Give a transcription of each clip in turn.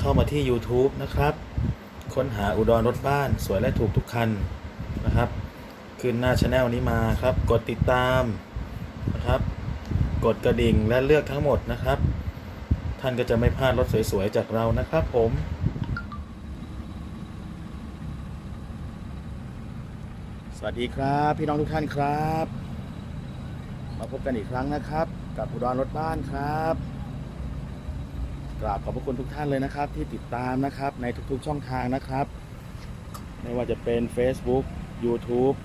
เข้ามาที่ YouTube นะครับ ค้นหาอุดรรถบ้านสวยและถูกทุกคันนะครับ ขึ้นหน้าช anel นี้มาครับ กดติดตามนะครับ กดกระดิ่งและเลือกทั้งหมดนะครับ ท่านก็จะไม่พลาดรถสวยๆ จากเรานะครับผมสวัสดีครับพี่น้องทุกท่านครับ มาพบกันอีกครั้งนะครับ กับอุดรรถบ้านครับ กราบขอบพระคุณทุกท่านเลยนะครับ ที่ติดตามนะครับในทุกๆช่องทางนะครับ ไม่ว่าจะเป็น Facebook YouTube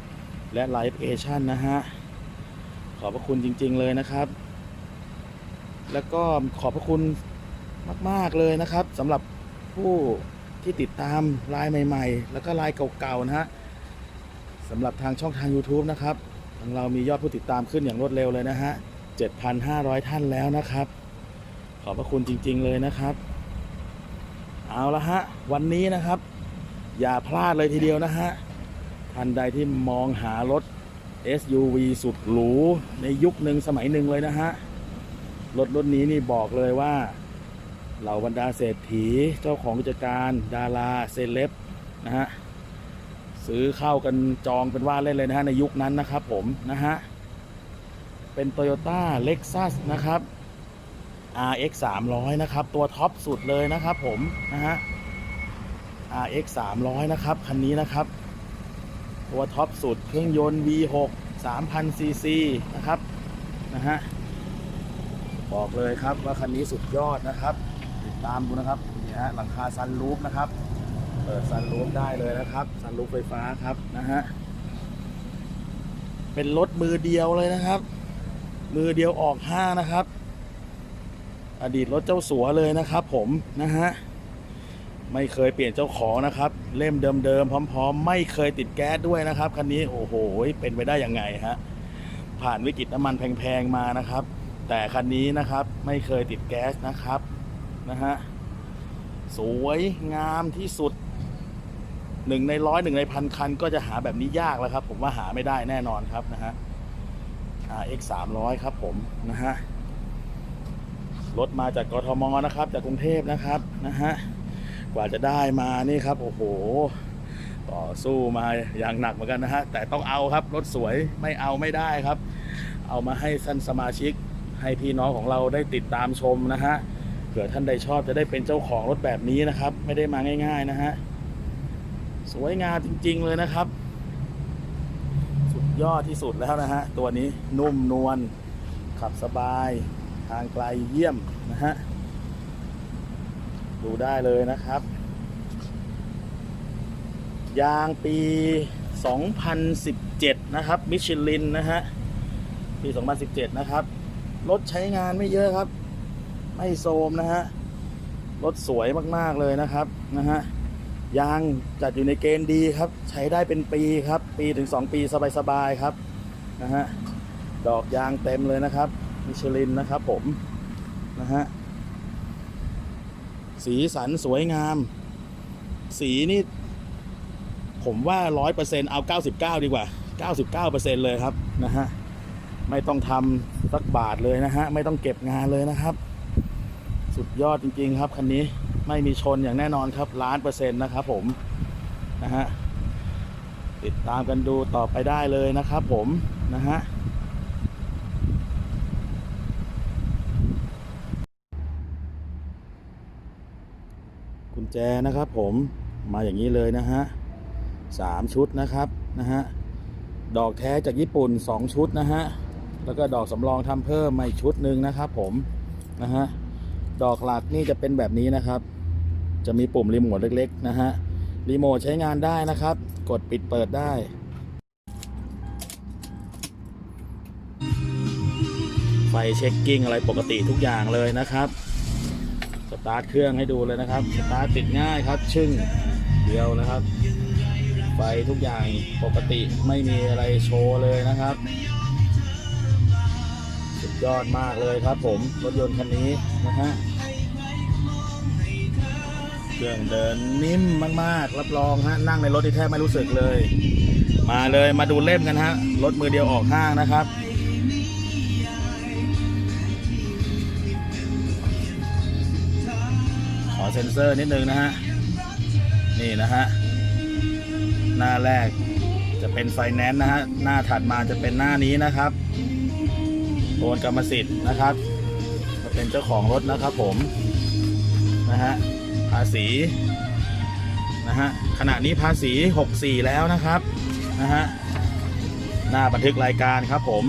และ Live Asian นะฮะ ขอบพระคุณจริง ๆ เลยนะครับ แล้วก็ขอบพระคุณมาก ๆ เลยนะครับสำหรับผู้ที่ติดตามไลน์ใหม่ ๆ แล้วก็ไลน์เก่า ๆ นะฮะสำหรับทางช่องทาง YouTube นะครับ ทางเรามียอดผู้ติดตามขึ้นอย่างรวดเร็วเลยนะฮะ 7,500 ท่านแล้วนะครับ ขอบพระคุณจริง ๆ เลยนะครับ เอาละฮะ วันนี้นะครับ อย่าพลาดเลยทีเดียวนะฮะ ท่านใดที่มองหารถ SUV สุดหรู ในยุคหนึ่งสมัยหนึ่งเลยนะฮะ รถ รุ่นนี้นี่บอกเลยว่า เหล่าบรรดาเศรษฐีเจ้าของกิจการดาราเซเลบนะฮะ ซื้อเข้ากันจองเป็นว่าเล่นเลยนะฮะ ในยุคนั้นนะครับผมนะฮะ เป็น Toyota Lexus นะครับ RX 300นะครับ ตัวท็อปสุดเลยนะครับผมนะฮะ RX 300นะครับคันนี้นะครับ ตัวท็อปสุดเครื่องยนต์ V6 3,000 cc นะครับนะฮะบอกเลยครับว่าคันนี้สุดยอดนะครับ ติดตามดูนะครับนี่ฮะหลังคาซันรูฟนะครับเปิดซันรูฟได้เลยนะครับซันรูฟไฟฟ้าครับนะฮะเป็นรถมือเดียวเลยนะครับ มือเดียวออกห้านะครับ อดีตรถเจ้าสัวเลยนะครับ ผมนะฮะไม่เคยเปลี่ยนเจ้าของนะครับ เล่มเดิมๆพร้อม ๆ ไม่เคยติดแก๊สด้วยนะครับคันนี้โอ้โหเป็นไปได้ยังไงฮะผ่านวิกฤตน้ำมันแพงๆมานะครับ แต่คันนี้นะครับไม่เคยติดแก๊สนะครับนะฮะสวยงามที่สุดหนึ่งในร้อยหนึ่งในพันคันก็จะหาแบบนี้ยากแล้วครับ ผมว่าหาไม่ได้แน่นอนครับนะฮะ RX 300 ครับผมนะฮะ รถมาจากกทมนะครับ จากกรุงเทพนะครับนะฮะกว่าจะได้มานี่ครับโอ้โห ต่อสู้มาอย่างหนักเหมือนกันนะฮะแต่ต้องเอาครับรถสวยไม่เอาไม่ได้ครับ เอามาให้ท่านสมาชิกให้พี่น้องของเราได้ติดตามชมนะฮะเผื่อท่านใดชอบจะได้เป็นเจ้าของรถแบบนี้นะครับ ไม่ได้มาง่าย ๆนะฮะสวยงามจริง ๆเลยนะครับ สุดยอดที่สุดแล้วนะฮะตัวนี้นุ่มนวลขับสบาย ทางไกลเยี่ยมนะฮะ ดูได้เลยนะครับ ยางปี 2017 นะครับ มิชลินนะฮะ ปี 2017 นะครับ รถใช้งานไม่เยอะครับ ไม่โซมนะฮะ รถสวยมากๆเลยนะครับนะฮะยางจัดอยู่ในเกณฑ์ดีครับ ใช้ได้เป็นปีครับ ปีถึง 2 ปีสบายๆครับนะฮะดอกยางเต็มเลยนะครับ มิชลินนะครับผมนะฮะสีสันสวยงาม สีนี่ ผมว่าร้อยเปอร์เซ็นเอาเก้าสิบเก้าดีกว่าเก้าสิบเก้าเปอร์เซ็นเลยครับนะฮะไม่ต้องทำสักบาทเลยนะฮะ ไม่ต้องเก็บงานเลยนะครับ สุดยอดจริง ๆ ครับคันนี้ไม่มีชนอย่างแน่นอนครับล้านเปอร์เซ็นต์นะครับผมนะฮะติดตามกันดูต่อไปได้เลยนะครับผมนะฮะ กุ ญแจนะครับผมมาอย่างนี้เลยนะฮะสามชุดนะครับนะฮะดอกแท้จากญี่ปุ่น 2 ชุดนะฮะแล้วก็ดอกสำรองทำเพิ่มมาอีกชุดหนึ่งนะครับผมนะฮะดอกหลักนี่จะเป็นแบบนี้นะครับ จะมีปุ่มรีโมทเล็กๆนะฮะรีโมทใช้งานได้นะครับ กดปิดเปิดได้ไฟเช็คกิ้งอะไรปกติทุกอย่างเลยนะครับ สตาร์ทเครื่องให้ดูเลยนะครับ สตาร์ทติดง่ายครับ ชึ่งเดียวนะครับไฟทุกอย่างปกติไม่มีอะไรโชว์เลยนะครับ สุดยอดมากเลยครับผม รถยนต์คันนี้นะฮะ เครื่องเดินนิ่มมากๆ รับรองฮะ นั่งในรถที่แทบไม่รู้สึกเลย มาเลยมาดูเล่มกันฮะ รถมือเดียวออกห้างนะครับ ขอเซ็นเซอร์นิดนึงนะฮะ นี่นะฮะ หน้าแรกจะเป็นไฟแนนซ์นะฮะ หน้าถัดมาจะเป็นหน้านี้นะครับโอนกรรมสิทธิ์นะครับจะเป็นเจ้าของรถนะครับผมนะฮะภาษีนะฮะขณะนี้ภาษี 64 แล้วนะครับนะฮะหน้าบันทึกรายการครับผม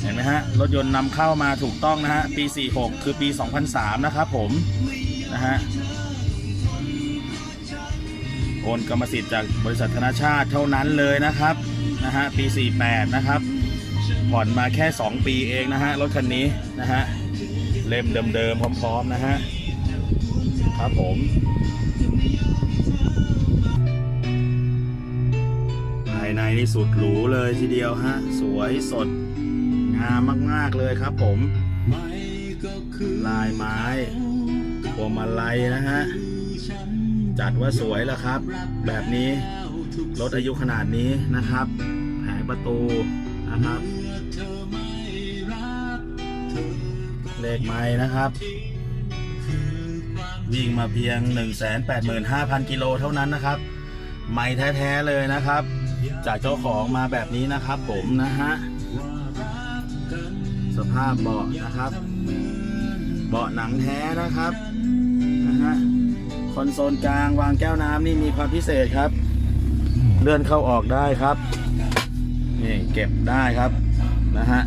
เห็นไหมฮะ รถยนต์นำเข้ามาถูกต้องนะฮะ ปี 46 คือปี 2003 นะครับผม นะฮะโอนกรรมสิทธิ์จากบริษัทธนาชาติเท่านั้นเลยนะครับนะฮะปี 48 นะครับผ่อนมาแค่ 2 ปีเองนะฮะรถคันนี้นะฮะเล่มเดิมๆพร้อมๆนะฮะครับผมภายในนี่สุดหรูเลยทีเดียวฮะสวยสดงามมากๆเลยครับผมลายไม้ วงมาลัยนะฮะ จัดว่าสวยแล้วครับ แบบนี้ รถอายุขนาดนี้นะครับ แผงประตูนะครับเลขไม้นะครับ วิ่งมาเพียง 185,000 กิโลเท่านั้นนะครับ ไม่แท้ๆเลยนะครับ จากเจ้าของมาแบบนี้นะครับ ผมนะฮะสภาพเบาะนะครับ เบาะหนังแท้นะครับ นะฮะคอนโซลกลางวางแก้วน้ำนี่มีความพิเศษครับ เลื่อนเข้าออกได้ครับ นี่เก็บได้ครับนะฮะ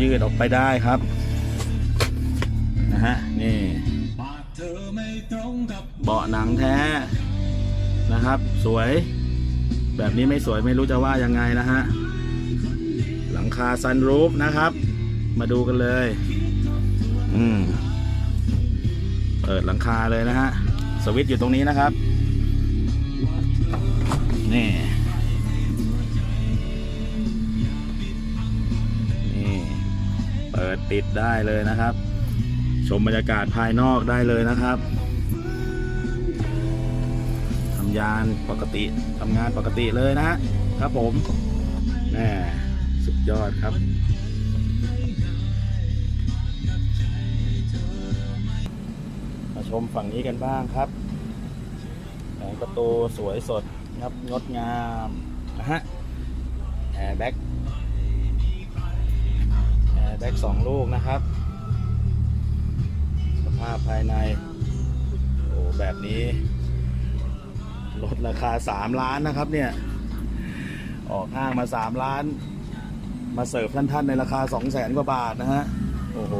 ยืดออกไปได้ครับนะฮะนี่เบาะหนังแท้นะครับ สวย แบบนี้ไม่สวยไม่รู้จะว่ายังไงนะฮะหลังคาซันรูฟนะครับ มาดูกันเลย อืม เปิดหลังคาเลยนะฮะ สวิตช์อยู่ตรงนี้นะครับ นี่ นี่ เปิดปิดได้เลยนะครับ ชมบรรยากาศภายนอกได้เลยนะครับทำยานปกติทำงานปกติเลยนะฮะ ครับผมแหมสุดยอดครับ ชมฝั่งนี้กันบ้างครับแผงประตูสวยสดงับงดงามนะฮะแอร์แบ็กแอร์แบ็กสองลูกนะครับ สภาพภายใน โอ้แบบนี้ ลดราคา 3 ล้านนะครับเนี่ย ออกห้างมา 3 ล้าน มาเสิร์ฟท่านๆในราคา 2 0 0แสนกว่าบาทนะฮะ โอ้โห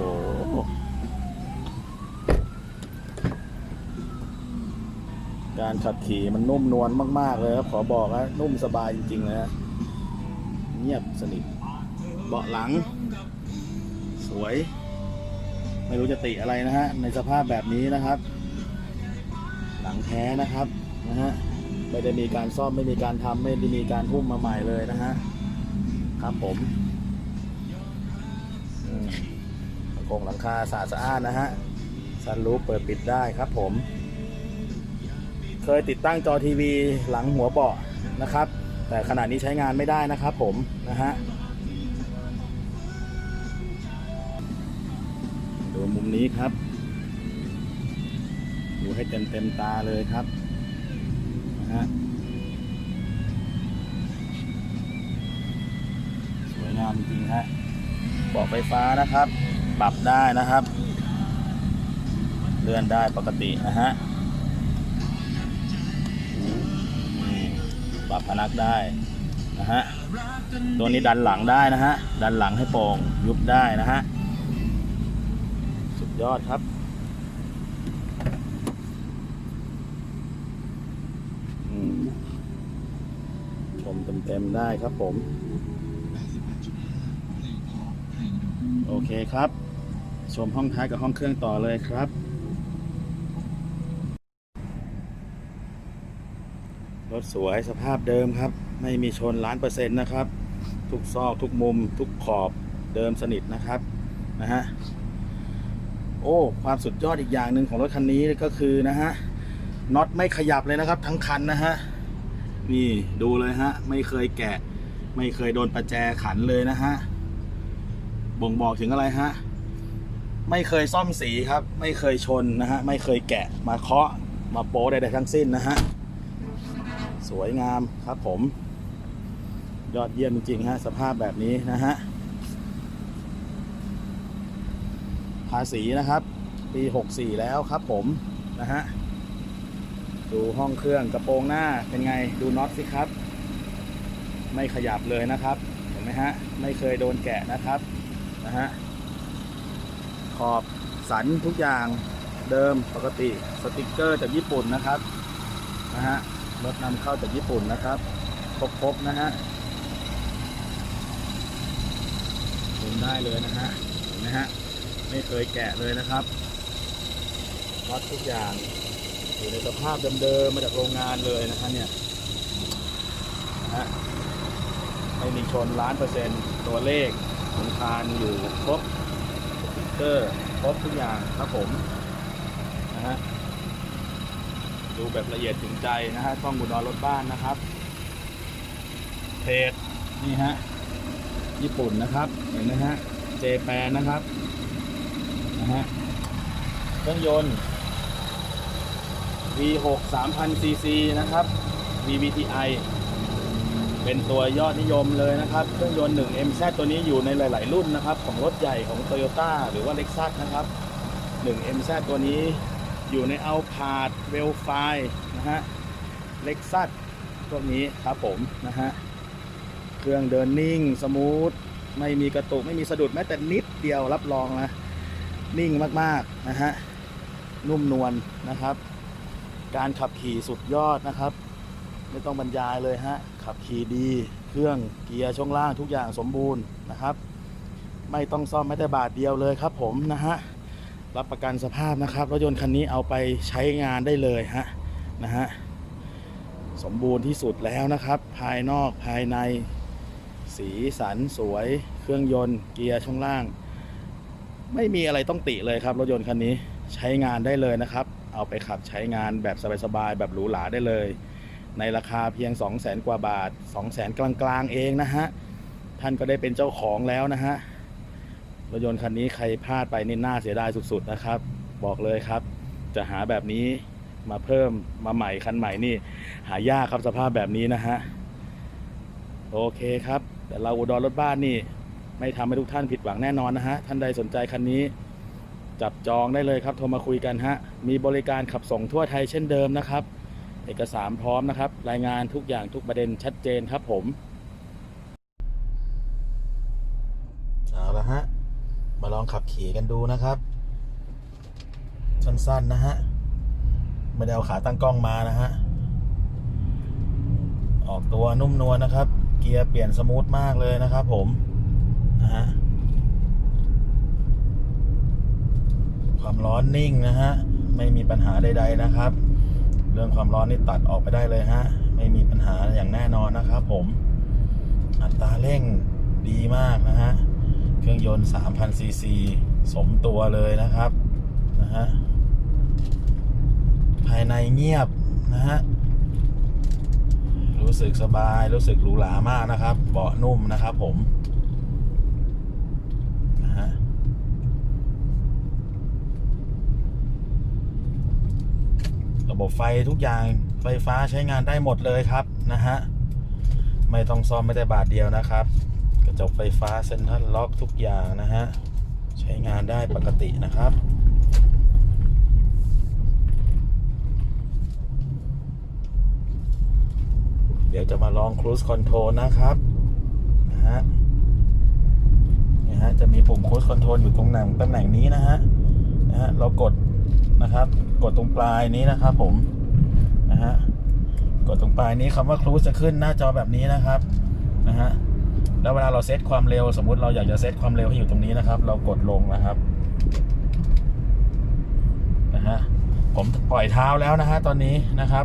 การขับขี่มันนุ่มนวลมาก ๆ เลยครับ ขอบอกนะนุ่มสบายจริงๆเลยฮะเงียบสนิท เบาะหลัง สวย ไม่รู้จะติอะไรนะฮะ ในสภาพแบบนี้นะครับ หลังแท้นะครับนะฮะไม่ได้มีการซ่อมไม่มีการทำไม่ได้มีการหุ้มมาใหม่เลยนะฮะครับผมโครงหลังคาสะอาดนนะฮะซันรูปเปิดปิดได้ครับผม เคยติดตั้งจอทีวีหลังหัวเบาะนะครับ แต่ขณะนี้ใช้งานไม่ได้นะครับผมนะฮะดูมุมนี้ครับ ดูให้เต็มเต็มตาเลยครับนะฮะสวยงามจริงฮะเบอกไฟฟ้านะครับ ปรับได้นะครับ เลื่อนได้ปกตินะฮะ ปรับพนักได้นะฮะตัวนี้ดันหลังได้นะฮะดันหลังให้โป่งยุบได้นะฮะสุดยอดครับชมเต็มๆได้ครับผม โอเคครับ ชมห้องท้ายกับห้องเครื่องต่อเลยครับ ถสวยสภาพเดิมครับ ไม่มีชนล้านเปอร์เซ็นต์นะครับ ทุกซอกทุกมุม ทุกขอบเดิมสนิทนะครับนะฮะโอ้ความสุดยอดอีกอย่างหนึ่งของรถคันนี้ก็คือนะฮะน็อตไม่ขยับเลยนะครับ ทั้งคันนะฮะนี่ดูเลยฮะไม่เคยแกะ ไม่เคยโดนประแจขันเลยนะฮะบ่งบอกถึงอะไรฮะไม่เคยซ่อมสีครับ ไม่เคยชนนะฮะไม่เคยแกะมาเคาะมาโป๊ใดๆทั้งสิ้นนะฮะ สวยงามครับผม ยอดเยี่ยมจริงๆฮะสภาพแบบนี้นะฮะ ภาษีนะครับ ปี 64 แล้วครับผมนะฮะ ดูห้องเครื่องกระโปรงหน้าเป็นไงดูน็อตสิครับ ไม่ขยับเลยนะครับ เห็นไหมฮะ ไม่เคยโดนแกะนะครับนะฮะ ขอบสันทุกอย่างเดิมปกติสติกเกอร์จากญี่ปุ่นนะครับนะฮะ รถนำเข้าจากญี่ปุ่นนะครับครบๆนะฮะดูได้เลยนะฮะเห็นไหมฮะไม่เคยแกะเลยนะครับน็อตทุกอย่างอยู่ในสภาพเดิมๆมาจากโรงงานเลยนะฮะเนี่ยนะฮะไม่มีชนล้านเปอร์เซ็นต์ตัวเลขของคานอยู่ครบสติ๊กเกอร์ครบทุกอย่างครับผมนะฮะ ดูแบบละเอียดถึงใจนะฮะช่องบุญรอรถบ้านนะครับเพจนี่ฮะญี่ปุ่นนะครับเห็นไหมฮะเจแปนนะครับนะฮะเครื่องยนต์ V6 3000 cc นะครับ VVTi เป็นตัวยอดนิยมเลยนะครับ เครื่องยนต์ 1 MZ ตัวนี้อยู่ในหลาย ๆ รุ่นนะครับ ของรถใหญ่ของ Toyota หรือว่า Lexus นะครับ 1 MZ ตัวนี้ อยู่ใน Alphard w e l f i นะฮะ Lexus พวกนี้ครับผมนะฮะเครื่องเดินนิ่งสมูทไม่มีกระตุกไม่มีสะดุดแม้แต่นิดเดียวรับรองนะนิ่งมากๆนะฮะนุ่มนวลนะครับ การขับขี่สุดยอดนะครับ ไม่ต้องบรรยายเลยฮะขับขี่ดีเครื่องเกียร์ช่วงล่างทุกอย่างสมบูรณ์นะครับ ไม่ต้องซ่อมแม้แต่บาทเดียวเลยครับผมนะฮะ รับประกันสภาพนะครับ รถยนต์คันนี้เอาไปใช้งานได้เลยฮะนะฮะสมบูรณ์ที่สุดแล้วนะครับ ภายนอกภายในสีสันสวย เครื่องยนต์เกียร์ช่วงล่าง ไม่มีอะไรต้องติเลยครับ รถยนต์คันนี้ใช้งานได้เลยนะครับ เอาไปขับใช้งานแบบสบายๆแบบหรูหราได้เลย ในราคาเพียง 2 0 0แสนกว่าบาท 2 0 0แสนกลางๆ เองนะฮะ ท่านก็ได้เป็นเจ้าของแล้วนะฮะ รถยนต์คันนี้ใครพลาดไปนี่น่าเสียดายสุดๆนะครับ บอกเลยครับ จะหาแบบนี้มาเพิ่มมาใหม่คันใหม่นี่ หายากครับสภาพแบบนี้นะฮะ โอเคครับ แต่เราอุดรรถบ้านนี่ ไม่ทำให้ทุกท่านผิดหวังแน่นอนนะฮะ ท่านใดสนใจคันนี้ จับจองได้เลยครับ โทรมาคุยกันฮะ มีบริการขับส่งทั่วไทยเช่นเดิมนะครับ เอกสารพร้อมนะครับ รายงานทุกอย่างทุกประเด็นชัดเจนครับผม เอาละฮะ มาลองขับขี่กันดูนะครับ สั้นๆนะฮะ ไม่ได้เอาขาตั้งกล้องมานะฮะ ออกตัวนุ่มนวลนะครับ เกียร์เปลี่ยนสมูทมากเลยนะครับผม นะฮะ ความร้อนนิ่งนะฮะ ไม่มีปัญหาใด ๆนะครับ เรื่องความร้อนนี่ตัดออกไปได้เลยฮะ ไม่มีปัญหาอย่างแน่นอนนะครับผม อัตราเร่งดีมากนะฮะ เครื่องยนต์ 3,000 ซีซี สมตัวเลยนะครับ นะฮะ ภายในเงียบนะฮะ รู้สึกสบาย รู้สึกหรูหรามากนะครับ เบาะนุ่มนะครับผม นะฮะ ระบบไฟทุกอย่างไฟฟ้าใช้งานได้หมดเลยครับ นะฮะ ไม่ต้องซ่อมไม่ได้บาทเดียวนะครับ จกไฟฟ้าเซ็นทรัลล็อกทุกอย่างนะฮะ ใช้งานได้ปกตินะครับเดี๋ยวจะมาลอง Cruise Control นะครับนะฮะนี่ฮะ จะมีปุ่ม Cruise Control อยู่ตรงหนังตำแหน่งนี้นะฮะนะฮะเรากดนะครับ กดตรงปลายนี้นะครับ ผมนะฮะกดตรงปลายนี้คำว่า Cruise จะขึ้นหน้าจอแบบนี้นะครับนะฮะ แล้วเวลาเราเซตความเร็ว สมมุติเราอยากจะเซตความเร็วให้อยู่ตรงนี้นะครับ เรากดลงนะครับนะฮะผมปล่อยเท้าแล้วนะฮะตอนนี้นะครับ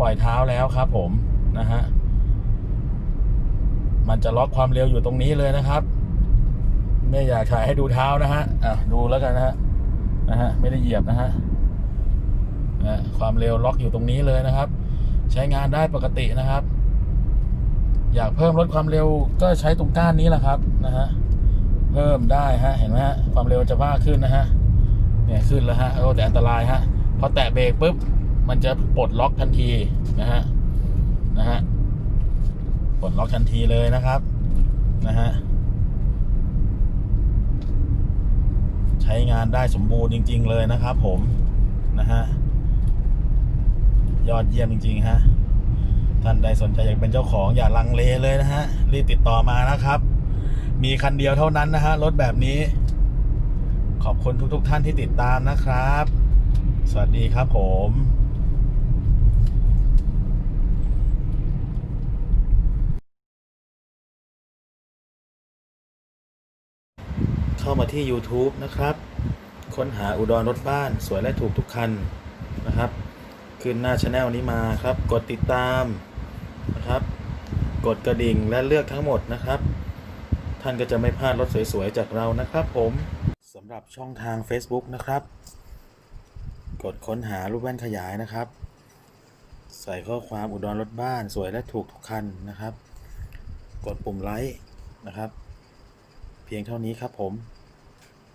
ปล่อยเท้าแล้วครับ ผมนะฮะมันจะล็อกความเร็วอยู่ตรงนี้เลยนะครับ ไม่อยากถ่ายให้ดูเท้านะฮะอะดูแล้วกันนะฮะนะฮะไม่ได้เหยียบนะฮะนะความเร็วล็อกอยู่ตรงนี้เลยนะครับ ใช้งานได้ปกตินะครับ อยากเพิ่มลดความเร็วก็ใช้ตรงก้านนี้แหละครับนะฮะเพิ่มได้ฮะเห็นไหมฮะความเร็วจะมากขึ้นนะฮะเนี่ยขึ้นแล้วฮะโอ้แต่อันตรายฮะพอแตะเบรกปุ๊บมันจะปลดล็อกทันทีนะฮะนะฮะปลดล็อกทันทีเลยนะครับนะฮะใช้งานได้สมบูรณ์จริง ๆ เลยนะครับ ผมนะฮะยอดเยี่ยมจริง ๆ ฮะ ท่านใดสนใจอยากเป็นเจ้าของอย่าลังเลเลยนะฮะ รีบติดต่อมานะครับ มีคันเดียวเท่านั้นนะฮะ รถแบบนี้ ขอบคุณทุกๆท่านที่ติดตามนะครับ สวัสดีครับผมเข้ามาที่ YouTube นะครับ ค้นหาอุดรรถบ้านสวยและถูกทุกคันนะครับ ขึ้นหน้าช anel นี้มาครับ กดติดตาม นะครับ กดกระดิ่งและเลือกทั้งหมดนะครับ ท่านก็จะไม่พลาดรถสวยๆ จากเรานะครับผมสำหรับช่องทาง Facebook นะครับ กดค้นหารูปแว่นขยายนะครับ ใส่ข้อความอุดรรถบ้านสวยและถูกทุกคันนะครับ กดปุ่มไลค์นะครับ เพียงเท่านี้ครับผม